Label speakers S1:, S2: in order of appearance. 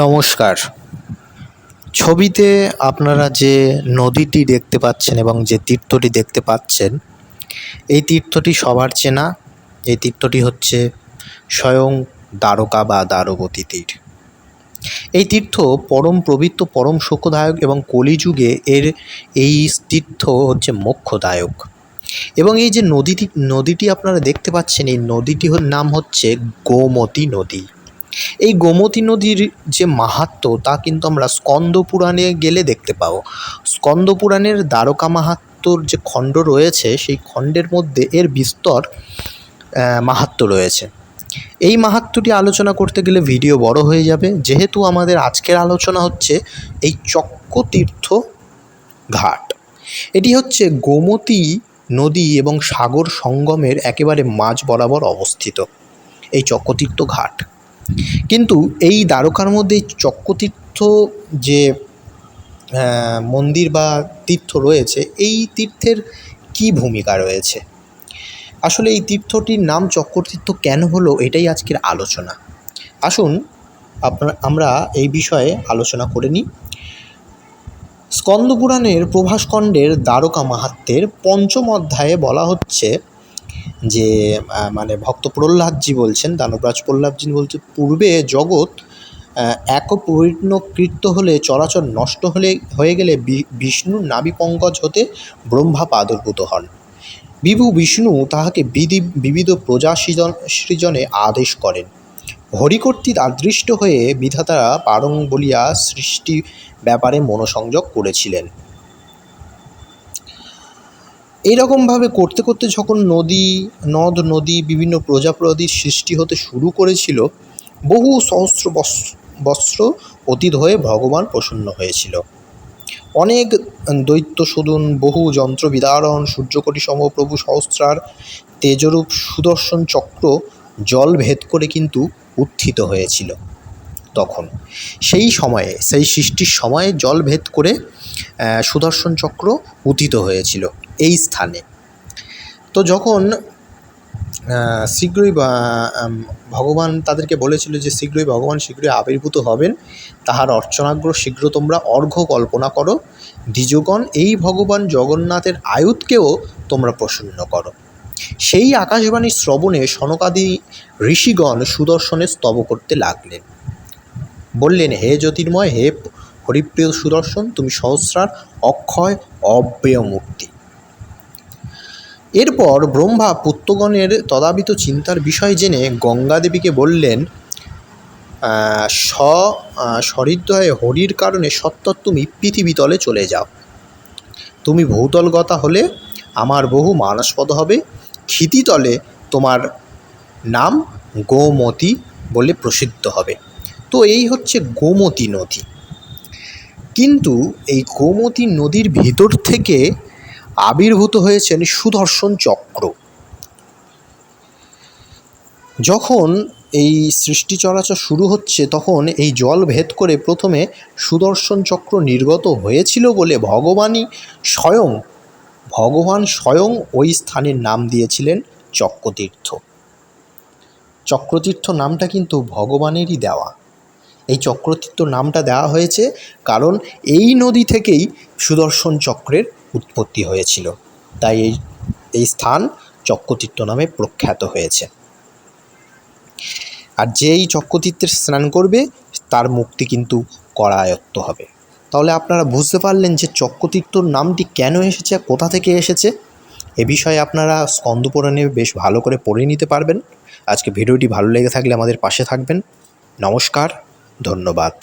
S1: নমস্কার। ছবিতে আপনারা যে নদীটি দেখতে পাচ্ছেন এবং যে তীর্থটি দেখতে পাচ্ছেন, এই তীর্থটি সবার চেনা। এই তীর্থটি হচ্ছে স্বয়ং দ্বারকা বা দ্বারবতী তীর। এই তীর্থ পরম পবিত্র, পরম সুখদায়ক এবং কলিযুগে এর এই তীর্থ হচ্ছে মোক্ষদায়ক। এবং এই যে নদীটি নদীটি আপনারা দেখতে পাচ্ছেন, এই নদীটি নাম হচ্ছে গোমতী নদী। এই গোমতী নদীর যে মাহাত্ম্য তা কিন্তু আমরা স্কন্দ পুরাণে গেলে দেখতে পাবো। স্কন্দ পুরাণের দ্বারকা মাহাত্ম্যর যে খণ্ড রয়েছে, সেই খণ্ডের মধ্যে এর বিস্তর মাহাত্ম্য রয়েছে। এই মাহাত্ম্যটি আলোচনা করতে গেলে ভিডিও বড় হয়ে যাবে। যেহেতু আমাদের আজকের আলোচনা হচ্ছে এই চক্রতীর্থ ঘাট। এটি হচ্ছে গোমতী নদী এবং সাগর সঙ্গমের একেবারে মাঝ বরাবর অবস্থিত। এই চক্রতীর্থ ঘাট। কিন্তু এই দ্বারকার মধ্যে চক্রতীর্থ যে মন্দির বা তীর্থ রয়েছে, এই তীর্থের কী ভূমিকা রয়েছে? আসলে এই তীর্থটির নাম চক্রতীর্থ কেন হলো, এটাই আজকের আলোচনা। আসুন, আপনার, আমরা এই বিষয়ে আলোচনা করে নিই। স্কন্দপুরাণের প্রভাসকণ্ডের দ্বারকা মাহাত্মের পঞ্চম অধ্যায়ে বলা হচ্ছে যে মানে ভক্ত প্রহ্লাদজি বলছেন, দানবরাজ প্রহ্লাদজি বলছে, পূর্বে জগৎ এক কৃত্য হলে চরাচর নষ্ট হলে, হয়ে গেলে বিষ্ণুর নাভি পঙ্কজ হতে ব্রহ্মা পাদর্ভূত হন। বিভু বিষ্ণু তাহাকে বিধি, বিবিধ প্রজা সৃজন, সৃজনে আদেশ করেন। হরিকর্তৃক আদৃষ্ট হয়ে বিধাতারা পারং বলিয়া সৃষ্টি ব্যাপারে মনোসংযোগ করেছিলেন। এইরকমভাবে করতে করতে যখন নদী, নদ, নদী, বিভিন্ন প্রজাপতির সৃষ্টি হতে শুরু করেছিল, বহু সহস্র বস্ত্র অতীত হয়ে ভগবান প্রসন্ন হয়েছিল। অনেক দৈত্য শোধন, বহু যন্ত্র বিদারণ সূর্যকোটি সম প্রভু সহস্রার তেজরূপ সুদর্শন চক্র জল ভেদ করে কিন্তু উত্থিত হয়েছিল। তখন সেই সময়ে, সেই সৃষ্টির সময়ে জল ভেদ করে সুদর্শন চক্র উত্থিত হয়েছিল এই স্থানে। তো যখন শীঘ্রই ভগবান তাদেরকে বলেছিল যে শীঘ্রই ভগবান শীঘ্রই আবির্ভূত হবেন, তাহার অর্চনাগ্র শীঘ্র তোমরা অর্ঘ্য কল্পনা করো। দ্বিজগণ, এই ভগবান জগন্নাথের আয়ুধকেও তোমরা প্রসন্ন করো। সেই আকাশবাণী শ্রবণে সনকাদি ঋষিগণ সুদর্শনে স্তব করতে লাগলেন। বললেন, হে জ্যোতির্ময়, হে হরিপ্রিয় সুদর্শন, তুমি সহস্রার অক্ষয় অব্যয় মূর্তি এরপর ব্রহ্মা পুত্রগণের তদাবিত চিন্তার বিষয় জেনে গঙ্গাদেবীকে বললেন স সহৃদয়ে হরির কারণে সত্য তুমি পৃথিবীতলে চলে যাও। তুমি ভৌতলগতা হলে আমার বহু মানসপদ হবে। ক্ষিতিতলে তোমার নাম গোমতী বলে প্রসিদ্ধ হবে। তো এই হচ্ছে গোমতী নদী। কিন্তু এই গোমতী নদীর ভিতর থেকে আবির্ভূত হয়েছেন সুদর্শন চক্র। যখন এই সৃষ্টি চরাচর শুরু হচ্ছে, তখন এই জল ভেদ করে প্রথমে সুদর্শন চক্র নির্গত হয়েছিল বলে ভগবানই স্বয়ং, ভগবান স্বয়ং ওই স্থানের নাম দিয়েছিলেন চক্রতীর্থ। চক্রতীর্থ নামটা কিন্তু ভগবানেরই দেওয়া। এই চক্রতীর্থ নামটা দেওয়া হয়েছে কারণ এই নদী থেকেই সুদর্শন চক্রের উৎপত্তি হয়েছিল। তাই এই এই স্থান চক্রতীর্থ নামে প্রখ্যাত হয়েছে। আর যেই চক্রতীর্থের স্নান করবে, তার মুক্তি কিন্তু করায়ত্ত হবে। তাহলে আপনারা বুঝতে পারলেন যে চক্রতীর্থর নামটি কেন এসেছে, কোথা থেকে এসেছে? এ বিষয়ে আপনারা স্কন্দপুরাণে বেশ ভালো করে পড়ে নিতে পারবেন। আজকে ভিডিওটি ভালো লেগে থাকলে আমাদের পাশে থাকবেন। নমস্কার। ধন্যবাদ।